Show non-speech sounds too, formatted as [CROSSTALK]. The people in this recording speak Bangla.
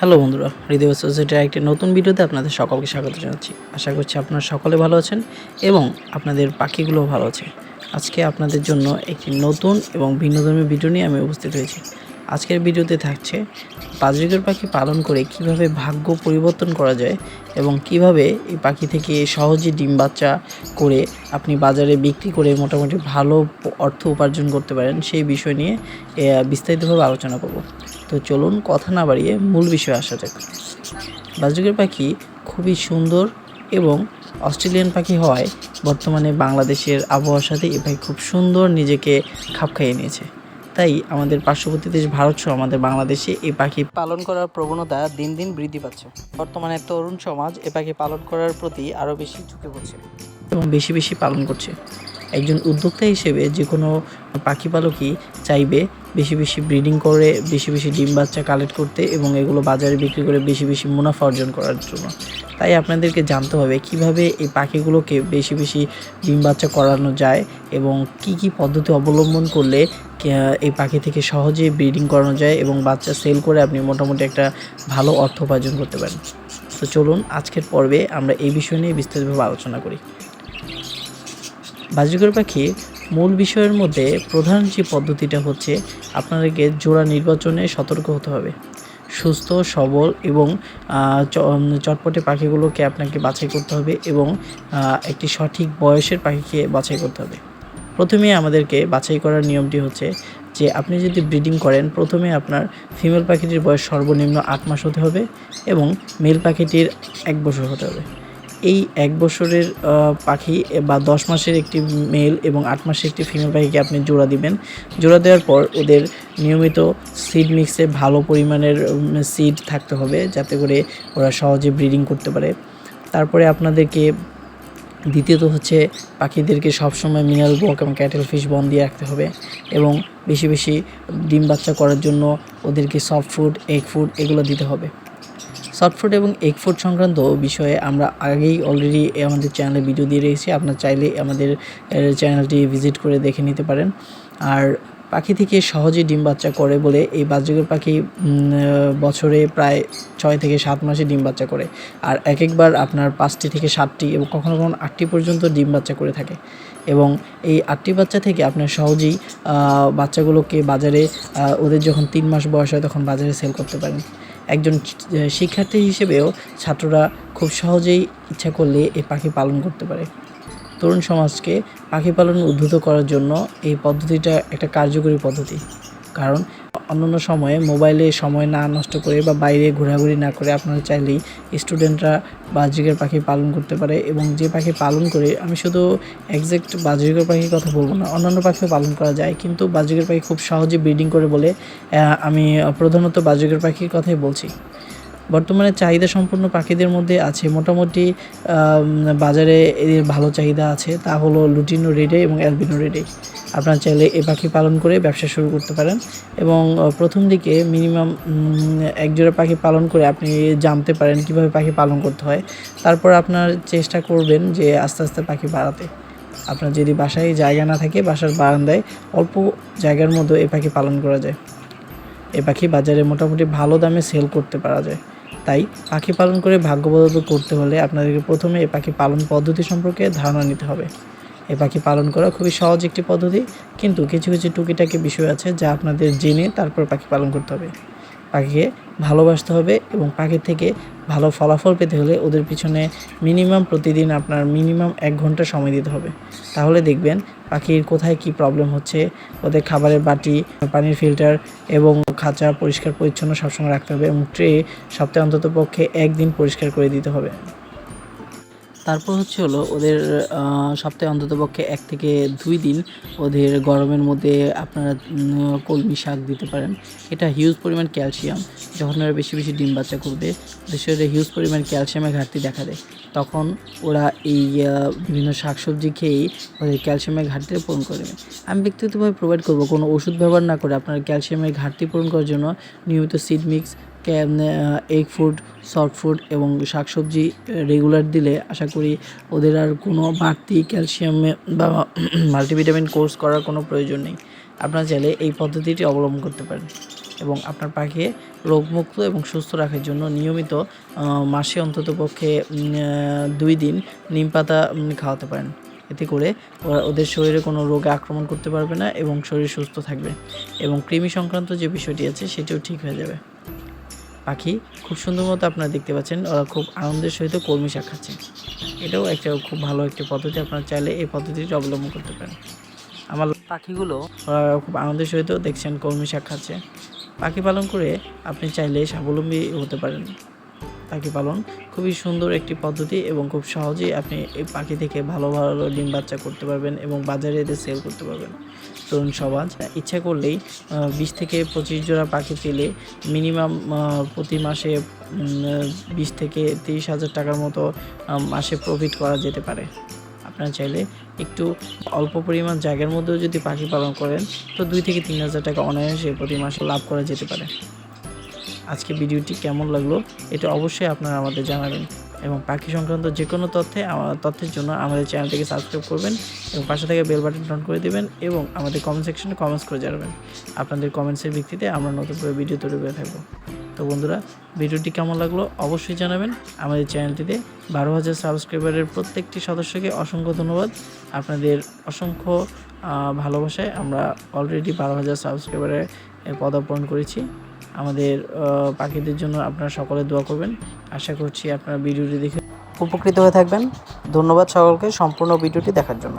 হ্যালো বন্ধুরা, হৃদয় সোসাইটির একটি নতুন ভিডিওতে আপনাদের সকলকে স্বাগত জানাচ্ছি। আশা করছি আপনারা সকলে ভালো আছেন এবং আপনাদের পাখিগুলোও ভালো আছে। আজকে আপনাদের জন্য একটি নতুন এবং ভিন্নধর্মী ভিডিও নিয়ে আমি উপস্থিত হয়েছি। আজকের ভিডিওতে থাকছে বাজরিকের পাখি পালন করে কীভাবে ভাগ্য পরিবর্তন করা যায় এবং কীভাবে এই পাখি থেকে সহজে ডিম বাচ্চা করে আপনি বাজারে বিক্রি করে মোটামুটি ভালো অর্থ উপার্জন করতে পারেন সেই বিষয় নিয়ে এ, বিস্তারিতভাবে আলোচনা করব। তো চলুন কথা না বাড়িয়ে মূল বিষয়ে আসা যাক। বাজরিকের পাখি খুবই সুন্দর এবং অস্ট্রেলিয়ান পাখি হওয়ায় বর্তমানে বাংলাদেশের আবহাওয়ার সাথে এই পাখি খুব সুন্দর নিজেকে খাপ খাইয়ে নিয়েছে। তাই আমাদের পার্শ্ববর্তী দেশ ভারত সহ আমাদের বাংলাদেশে এই পাখি পালন করার প্রবণতা দিন দিন বৃদ্ধি পাচ্ছে। বর্তমানে তরুণ সমাজ এ পাখি পালন করার প্রতি আরও বেশি ঝুঁকে পড়ছে। এবং বেশি বেশি পালন করছে। একজন উদ্যোক্তা হিসেবে যে কোনো পাখি পালকই চাইবে বেশি বেশি ব্রিডিং করে বেশি বেশি ডিম বাচ্চা কালেক্ট করতে এবং এগুলো বাজারে বিক্রি করে বেশি বেশি মুনাফা অর্জন করার জন্য। তাই আপনাদেরকে জানতে হবে কীভাবে এই পাখিগুলোকে বেশি বেশি ডিম বাচ্চা করানো যায় এবং কি কি পদ্ধতি অবলম্বন করলে এই পাখি থেকে সহজেই ব্রিডিং করানো যায় এবং বাচ্চা সেল করে আপনি মোটামুটি একটা ভালো অর্থ উপার্জন করতে পারেন। তো চলুন আজকের পর্বে আমরা এই বিষয় নিয়ে বিস্তারিতভাবে আলোচনা করি। বাজিকর পাখি মূল বিষয়ের মধ্যে প্রধান যে পদ্ধতিটা হচ্ছে, আপনাদেরকে জোড়া নির্বাচনে সতর্ক হতে হবে। সুস্থ, সবল এবং চটপটে পাখিগুলোকে আপনাকে বাছাই করতে হবে এবং একটি সঠিক বয়সের পাখিকে বাছাই করতে হবে। প্রথমে আমাদেরকে বাছাই করার নিয়মটি হচ্ছে যে, আপনি যদি ব্রিডিং করেন, প্রথমে আপনার ফিমেল পাখিটির বয়স সর্বনিম্ন আট মাস হতে হবে এবং মেল পাখিটির এক বছর হতে হবে। এই এক বছরের পাখি বা দশ মাসের একটি মেল এবং আট মাসের একটি ফিমেল পাখিকে আপনি জোড়া দিবেন। জোড়া দেওয়ার পর ওদের নিয়মিত সিড মিক্সে ভালো পরিমাণের সিড থাকতে হবে যাতে করে ওরা সহজে ব্রিডিং করতে পারে। তারপরে আপনাদেরকে দ্বিতীয়ত হচ্ছে পাখিদেরকে সবসময় মিনারেল বক এবং ক্যাটেল ফিশ বন দিয়ে রাখতে হবে এবং বেশি বেশি ডিম বাচ্চা করার জন্য ওদেরকে সফট ফুড, এগ ফুড এগুলো দিতে হবে। সফট ফুড এবং এগ ফুড সংক্রান্ত বিষয়ে আমরা আগেই অলরেডি আমাদের চ্যানেলে ভিডিও দিয়ে রেখেছি। আপনার চাইলে আমাদের চ্যানেলটি ভিজিট করে দেখে নিতে পারেন। আর পাখি থেকে সহজে ডিম বাচ্চা করে বলে এই বাজরিকের পাখি বছরে প্রায় ছয় থেকে সাত মাসে ডিম বাচ্চা করে। আর এক একবার আপনার পাঁচটি থেকে সাতটি এবং কখনো কখনো আটটি পর্যন্ত ডিম বাচ্চা করে থাকে। এবং এই আটটি বাচ্চা থেকে আপনার সহজেই বাচ্চাগুলোকে বাজারে ওদের যখন তিন মাস বয়স হয় তখন বাজারে সেল করতে পারেন। একজন শিক্ষার্থী হিসেবেও ছাত্ররা খুব সহজেই ইচ্ছা করলে এই পাখি পালন করতে পারে। তরুণ সমাজকে পাখি পালন উদ্বুদ্ধ করার জন্য এই পদ্ধতিটা একটা কার্যকরী পদ্ধতি। কারণ অন্যান্য সময়ে মোবাইলে সময় না নষ্ট করে বা বাইরে ঘোরাঘুরি না করে আপনারা চাইলেই স্টুডেন্টরা বাজরিকের পাখি পালন করতে পারে এবং যে পাখি পালন করে, আমি শুধু একজ্যাক্ট বাজরিকের পাখির কথা বলব না, অন্যান্য পাখিও পালন করা যায়। কিন্তু বাজরিকের পাখি খুব সহজে ব্রিডিং করে বলে আমি প্রধানত বাজরিকের পাখির কথাই বলছি। বর্তমানে চাহিদা সম্পন্ন পাখিদের মধ্যে আছে। মোটামুটি বাজারে এদের ভালো চাহিদা আছে। তা হলো লুটিনো রেডে এবং অ্যালবিনো রেডে। আপনারা চাইলে এ পাখি পালন করে ব্যবসা শুরু করতে পারেন। এবং প্রথম দিকে মিনিমাম এক জোড়া পাখি পালন করে আপনি জানতে পারেন কীভাবে পাখি পালন করতে হয়। তারপর আপনার চেষ্টা করবেন যে আস্তে আস্তে পাখি বাড়াতে। আপনার যদি বাসায় জায়গা না থাকে, বাসার বারান্দায় অল্প জায়গার মধ্যে এ পাখি পালন করা যায়। এ পাখি বাজারে মোটামুটি ভালো দামে সেল করতে পারা যায়। তাই পাখি পালন করে ভাগ্যবদল করতে হলে আপনাদেরকে প্রথমে এ পাখি পালন পদ্ধতি সম্পর্কে ধারণা নিতে হবে। এ পাখি পালন করা খুবই সহজ একটি পদ্ধতি, কিন্তু কিছু কিছু টুকিটাকি বিষয় আছে যা আপনাদের জেনে তারপর পাখি পালন করতে হবে। পাখিকে ভালোবাসতে হবে এবং পাখির থেকে ভালো ফলাফল পেতে হলে ওদের পিছনে মিনিমাম প্রতিদিন আপনার মিনিমাম এক ঘণ্টা সময় দিতে হবে। তাহলে দেখবেন পাখির কোথায় কি প্রবলেম হচ্ছে, ওদের খাবারের বাটি, পানির ফিল্টার এবং খাঁচা পরিষ্কার পরিচ্ছন্ন সবসময় রাখতে হবে এবং ট্রে সপ্তাহে অন্তত পক্ষে একদিন পরিষ্কার করে দিতে হবে। তারপর হচ্ছে হলো ওদের সপ্তাহে অন্তত পক্ষে এক থেকে দুই দিন ওদের গরমের মধ্যে আপনারা কলমি শাক দিতে পারেন। এটা হিউজ পরিমাণ ক্যালসিয়াম যখন ওরা বেশি বেশি ডিম বাচ্চা করবে ওদের শরীরে হিউজ পরিমাণ ক্যালসিয়ামের ঘাটতি দেখা দেয়। তখন ওরা এই বিভিন্ন শাকসবজি খেয়েই ওদের ক্যালসিয়ামের ঘাটতি পূরণ করে নেবে। আমি ব্যক্তিগতভাবে প্রোভাইড করব, কোনো ওষুধ ব্যবহার না করে আপনার ক্যালসিয়ামের ঘাটতি পূরণ করার জন্য নিয়মিত seed mix egg food soft food এবং শাকসবজি রেগুলার দিলে আশা করি ওদের আর কোনো বাড়তি ক্যালসিয়ামে বা [CLEARS THROAT] মাল্টিভিটামিন কোর্স করার কোনো প্রয়োজন নেই। আপনারা চাইলে এই পদ্ধতিটি অবলম্বন করতে পারেন এবং আপনার পাখিকে রোগমুক্ত এবং সুস্থ রাখার জন্য নিয়মিত মাসে অন্তত পক্ষে দুই দিন নিম পাতা খাওয়াতে পারেন। এতে করে ওদের শরীরে কোনো রোগে আক্রমণ করতে পারবে না এবং শরীর সুস্থ থাকবে এবং কৃমি সংক্রান্ত যে বিষয়টি আছে সেটিও ঠিক হয়ে যাবে। পাখি খুব সুন্দর মতো আপনারা দেখতে পাচ্ছেন। ওরা খুব আনন্দের সহিত কর্মী শাক খাচ্ছে। এটাও একটা খুব ভালো একটি পদ্ধতি। আপনারা চাইলে এই পদ্ধতিটি অবলম্বন করতে পারেন। আমার পাখিগুলো ওরা খুব আনন্দের সহিত দেখছেন কর্মী শাখাচ্ছে পাখি পালন করে আপনি চাইলে স্বাবলম্বী হতে পারেন। পাখি পালন। খুবই সুন্দর একটি পদ্ধতি এবং খুব সহজেই আপনি এই পাখি থেকে ভালো ভালো ডিম বাচ্চা করতে পারবেন এবং বাজারে এদের সেল করতে পারবেন। তরুণ সমাজ, ইচ্ছা করলেই বিশ থেকে পঁচিশ জোড়া পাখি পেলে মিনিমাম প্রতি মাসে বিশ থেকে তিরিশ হাজার টাকার মতো মাসে প্রফিট করা যেতে পারে। আপনারা চাইলে একটু অল্প পরিমাণ জায়গার মধ্যেও যদি পাখি পালন করেন, তো দুই থেকে তিন হাজার টাকা অনায়াসে প্রতি মাসে লাভ করা যেতে পারে। আজকে ভিডিওটি কেমন লাগল এটা অবশ্যই আপনারা আমাদের জানাবেন। এবং পাখি সংক্রান্ত যে কোনো তথ্যে তথ্যের জন্য আমাদের চ্যানেলটিকে সাবস্ক্রাইব করবেন এবং পাশে থেকে বেল বাটন অন করে দিবেন এবং আমাদের কমেন্ট সেকশনে কমেন্টস করে জানাবেন। আপনাদের কমেন্টসের ভিত্তিতে আমরা নতুন করে ভিডিও তৈরি করে থাকব। তো বন্ধুরা, ভিডিওটি কেমন লাগল অবশ্যই জানাবেন। আমাদের চ্যানেলটিতে বারো হাজার সাবস্ক্রাইবারের প্রত্যেকটি সদস্যকে অসংখ্য ধন্যবাদ। আপনাদের অসংখ্য ভালোবাসায় আমরা অলরেডি বারো হাজার সাবস্ক্রাইবারে পদার্পণ করেছি। আমাদের পাখিদের জন্য আপনারা সকলে দোয়া করবেন। আশা করছি আপনারা ভিডিওটি দেখে উপকৃত হয়ে থাকবেন। ধন্যবাদ সকলকে সম্পূর্ণ ভিডিওটি দেখার জন্য।